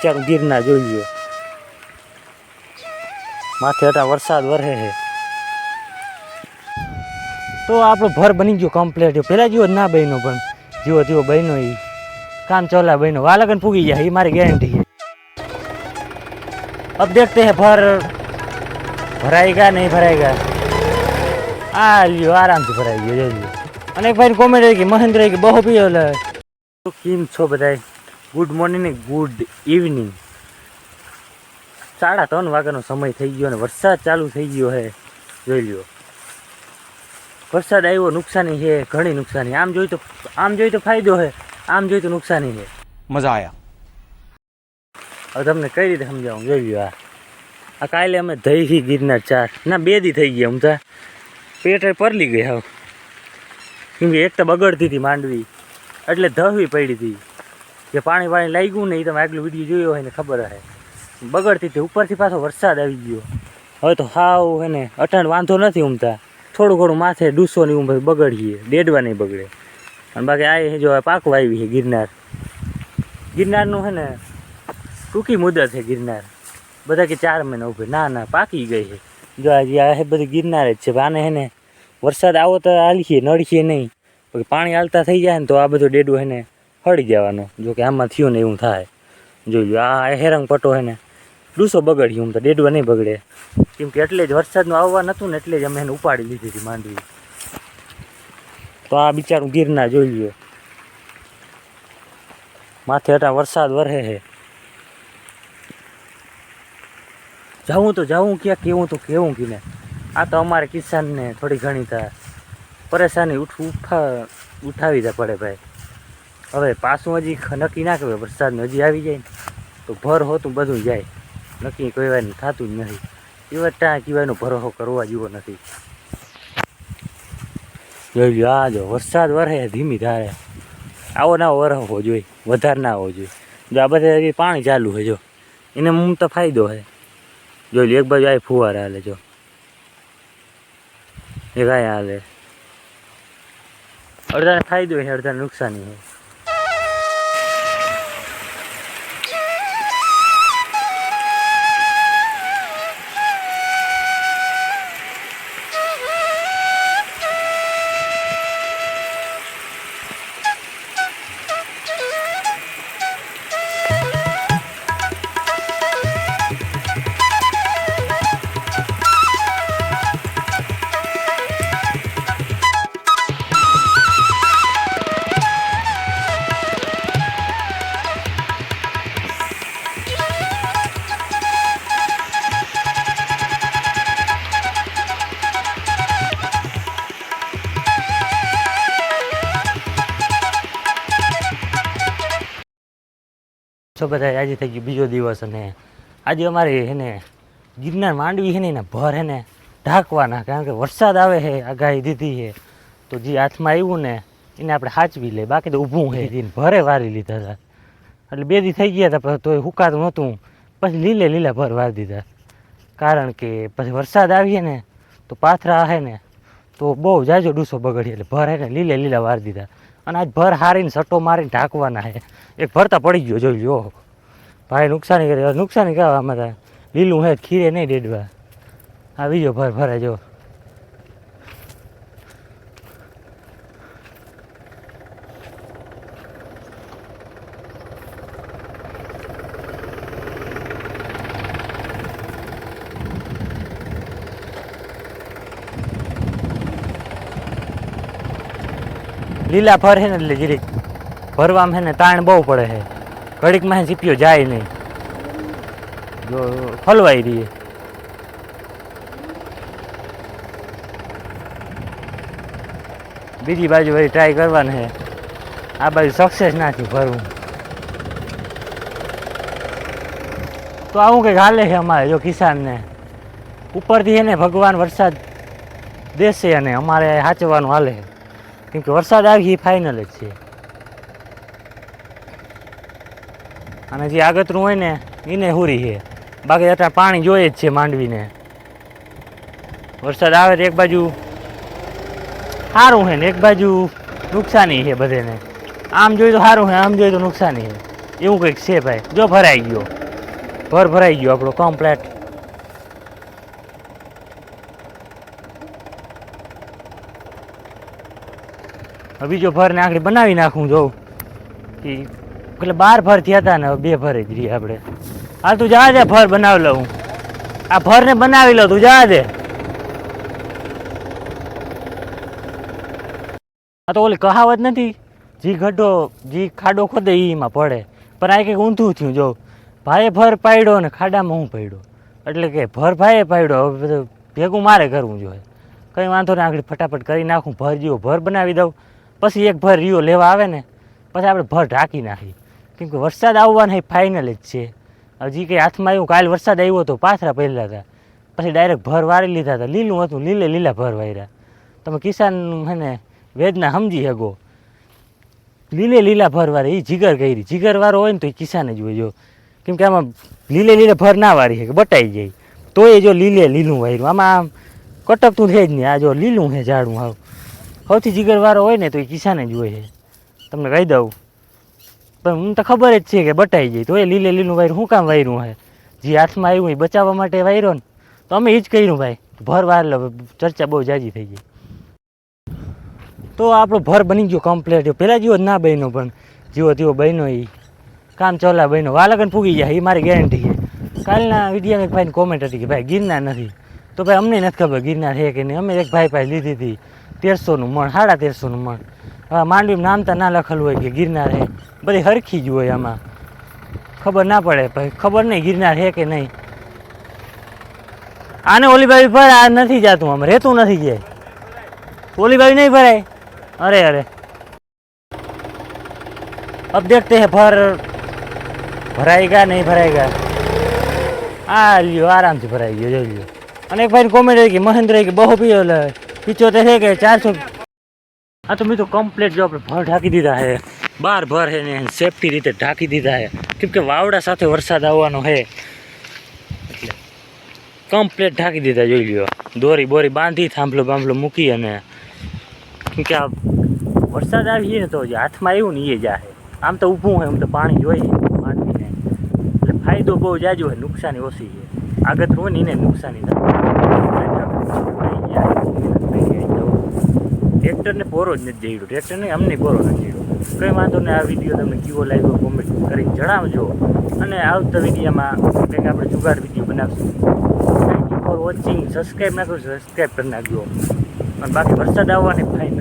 બિચારું ગિરનાર જોઈ લો માથે હટા વરસાદ વરહે છે તો આપણો ભર બની ગયો કમ્પ્લીટ પેલા જેવો જ ના બન્યો પણ જેવો તેવો બન્યો એ કામ ચોલા બન્યો વાલગન પૂગી જાય એ મારી ગેરંટી છે अब देखते हैं भर भराएगा नहीं भराएगा આ લ્યો આરામથી ભરાઈ ગયો જોઈ લ્યો અને એક ભાઈ કોમેન્ટ આવી કે મહેન્દ્ર કે બહુ પીયો લે તો કેમ છો બધાય ગુડ મોર્નિંગ ને ગુડ ઇવનિંગ સાડા ત્રણ વાગ્યાનો સમય થઈ ગયો અને વરસાદ ચાલુ થઈ ગયો હે જોઈ લ્યો. વરસાદ આવ્યો નુકસાની છે ઘણી નુકસાની. આમ જોઈ તો આમ જોઈ તો ફાયદો છે આમ જોઈ તો નુકસાની છે મજા આવ્યા હવે તમને કઈ રીતે સમજાવું? જોઈ લ્યો આ. આ કાલે અમે દહીંથી ગીરનાર ચાર. ના બે દી થઈ ગયા અમતા પેટ પરલી ગયા કેમ કે એક તો બગડતી હતી માંડવી. એટલે ધવી પડી હતી. જે પાણી પાણી લાગ્યું ને એ તમે આગલું વીડિયો જોયો હોય ને ખબર હશે બગડતી હતી, ઉપરથી પાછો વરસાદ આવી ગયો. હવે તો હાવ ને, અટાણ વાંધો નથી ઉમતા. થોડું ઘણું માથે ડૂસો ને એવું બગડીએ ડેડવા નહીં બગડે. અને બાકી આ જો, આ પાકવા આવી છે ગિરનાર. ગિરનારનું છે ને, ટૂંકી મુદત છે ગિરનાર. બધા કે ચાર મહિના ઉભે. ના ના, પાકી ગઈ છે. જો આજે આ બધી ગિરનાર જ છે. આને હે ને, વરસાદ આવો તો હાલીએ નડીએ નહીં. પછી પાણી હાલતા થઈ જાય ને તો આ બધો ડેડો હે ને હળી જવાનો. જો કે આમાં થયું ને એવું થાય. જોઈ લો આ હેરંગ પટો હે ને. ડૂસો બગડ્યું આમ તો, ડેડવા નહીં બગડે. કેમ કે એટલે જ વરસાદનું આવવા નહોતું ને એટલે જ અમે એને ઉપાડી લીધી હતી માંડવી. તો આ બિચારું ગીરના જોઈ લ્યો. માથે હટા વરસાદ વરહે છે જાવું તો જાવું ક્યાં કેવું તો કેવું કીને. આ તો અમારે કિસાનને થોડી ઘણી તા પરેશાની ઉઠ, ઉઠા, ઉઠાવી દે પડે ભાઈ. હવે પાછું હજી નક્કી ના કહેવાય વરસાદ હજી આવી જાય ને, તો ભર હોતું બધું જાય. નક્કી કહેવાય થતું જ નથી. એવા ત્યાં કહેવાયનો ભરોસો કરવા જેવો નથી. જોઈ આ જો વરસાદ વરહે ધીમી ધારે. આવો ના વરહવો જોઈએ, વધારે ના હોવો જોઈએ. જો આ બધા હજી પાણી ચાલુ છે જો. એને હું તો ફાયદો છે જોઈ એક બાજુ આ ફુવારા હાલે, જો. એ કાંઈ હાલે. અડધાને ફાયદો હોય અડધાને નુકસાની છે છો બધા આજે થઈ ગયો બીજો દિવસ અને આજે અમારે એને ગિરનાર માંડવી છે ને એના ભર એને ઢાંકવાના કારણ કે વરસાદ આવે છે આગાહી દીધી છે તો જે હાથમાં આવ્યું ને એને આપણે સાચવી લે બાકી તો ઊભું છે એને ભરે વારી લીધા હતા. એટલે બે દી થઈ ગયા હતા તોય હુકાતું નહોતું. પછી લીલે લીલા ભર વારી દીધા. કારણ કે પછી વરસાદ આવીએ ને તો પાથરા આવે ને તો બહુ જાજો ડૂસો બગડી એટલે ભર ને લીલે લીલા વારી દીધા. અને આજ ભર હારીને સટ્ટો મારીને ઢાંકવાના છે. એક ભરતા પડી ગયો, જોઈ લો ભાઈ નુકસાની કરી, નુકસાની કહેવા આમાં તો. લીલું હે, ખીરે નહીં ડેડવા. આ બીજો ભર ભરે જો. લીલા ફર ને એટલે જીરીક ભરવામાં છે ને તાણ બહુ પડે છે ઘડીકમાં સીપીઓ જાય નહીં. જો ફલવાઈ રહીએ. બીજી બાજુ વળી ટ્રાય કરવાની છે આ બાજુ સક્સેસ નથી ભરવું. તો આવું કંઈક હાલે છે અમારે જો કિસાનને. ઉપરથી છે ને ભગવાન વરસાદ દેશે અને અમારે સાચવાનું હાલે છે કેમ કે વરસાદ આવી એ ફાઇનલ જ છે. અને જે આગતરું હોય ને, એને હુરી છે. બાકી અત્યારે પાણી જોઈએ જ છે માંડવીને. વરસાદ આવે તો એક બાજુ સારું છે ને, એક બાજુ નુકસાની છે બધેને. આમ જોઈએ તો સારું છે, આમ જોઈએ તો નુકસાની છે. એવું કંઈક છે ભાઈ. જો ભરાઈ ગયો. ભર ભરાઈ ગયો આપણો કમ્પ્લેટ બીજો ભર ને આગળ બનાવી નાખું જોઉં. એટલે બાર ભર થયા હતા ને બે ભર જ રહી આપણે. હાલ તું જા દે ભર બનાવી લઉં. આ ભરને બનાવી લઉં તું જા દે. આ તો ઓલી કહાવત નથી? જી ગઢો જી ખાડો ખોદે એમાં પડે. પણ આ કંઈક ઊંધું થયું જો ભાઈએ ભર પાડ્યો ને ખાડામાં હું પડ્યો? એટલે કે ભર ભાઈએ પાડ્યો, હવે બધું ભેગું મારે કરવું જોઈએ. કંઈ વાંધો નહીં આગળ ફટાફટ કરી નાખું, ભર જેવો ભર બનાવી દઉં. પછી એક ભર રીઓ લેવા આવે ને, પછી આપણે ભર ઢાંકી નાખી કેમ કે વરસાદ આવવાનો ફાઇનલ જ છે. હજી કંઈ હાથમાં આવ્યું, કાલ વરસાદ આવ્યો તો પાથરા પહેલા હતા. પછી ડાયરેક્ટ ભર વારી લીધા હતા. લીલું હતું, લીલે લીલા ભર વાર્યા. તમે કિસાન હે વેદના સમજી શકો. લીલે લીલા ભર વારે એ જીગર કરી. જીગર વાળો હોય ને તો એ કિસાન જ હોય જો. કેમ કે આમાં લીલે લીલે ભર ના વારી છે કે બટાઈ જાય. તો એ જો લીલે લીલું વાર્યું. આમાં આમ કટકતું છે જ નહીં. આ જો લીલું છે ઝાડું હાવ સૌથી જીગરવાળો હોય ને તો એ કિસાને જ હોય છે. તમને કહી દઉં. પણ હું તો ખબર જ છે કે બટાઈ જાય તો એ લીલે લીલું વાયરું શું કામ વાયરું હે? જે હાથમાં આવ્યું એ બચાવવા માટે વાયરો ને. તો અમે એ જ કર્યું ભાઈ. ભર વાર ચર્ચા બહુ જાજી થઈ ગઈ. તો આપણો ભર બની ગયો કમ્પ્લેટ પહેલાં જેવો જ ના બન્યો પણ. જેવો તેવો બન્યો એ કામ ચોલા બન્યો. વાલકન ફૂગી જાય એ મારી ગેરંટી છે. કાલના એક ભાઈની કોમેન્ટ હતી કે, ભાઈ ગિરનાર નથી. તો ભાઈ અમને નથી ખબર ગિરનાર છે કે નહીં. અમે એક ભાઈ પાસે લીધી હતી. તેરસોનું મણ, સાડા તેરસોનું મણ. હવે માંડવીમાં નામ તો ના લખેલું હોય કે ગિરનાર હે. બધી હરખી જ હોય આમાં. ખબર ના પડે ભાઈ ખબર નહીં ગિરનાર હે કે નહીં. આને ઓલીભાઈ બાવી ભરાય આ નથી જાતું આમ, રહેતું નથી જાય ઓલી બાવી નહીં ભરાય અરે અરે. અબ દેખતે હે, ભર ભરાયેગા નહીં ભરાયેગા આ લ્યો, આરામથી ભરાઈ ગયો, જોઈ લ્યો. અને એક ભાઈ કોમેન્ટ કે, મહેન્દ્ર કે, બહુ પીયો પિચોતેર છે કે ચારસો? આ તો મેં તો કમ્પ્લીટ જો આપણે ભર ઢાંકી દીધા છે બાર ભર છે ને સેફટી રીતે ઢાંકી દીધા છે કેમ કે વાવડા સાથે વરસાદ આવવાનો છે એટલે કમ્પ્લીટ ઢાંકી દીધા, જોઈ લ્યો. દોરી બોરી બાંધી, થાંભલો બાંભલો મૂકી અને કેમ કે આ વરસાદ આવીએ તો જે હાથમાં આવ્યું ને એ જાહે આમ તો ઊભું હોય, આમ તો પાણી જોઈએ માંડવીને એટલે ફાયદો બહુ જાજો હોય નુકસાની ઓછી છે આગળ હોય ને એને નુકસાની ટ્રેક્ટરને પોરો જ નથી જઈડ્યો ટ્રેક્ટરને અમને પોરો નથી જઈડ્યો કંઈ વાંધો નહીં, આ વીડિયો તમે કેવો લાગ્યો કોમેન્ટ કરીને જણાવજો. અને આવતા વિડીયોમાં કંઈક આપણે જુગાર વીડિયો બનાવશું. Thank you for watching subscribe ના કરો સબસ્ક્રાઈબ કરી નાખજો. અને બાકી વરસાદ આવવાની ફાઇનલ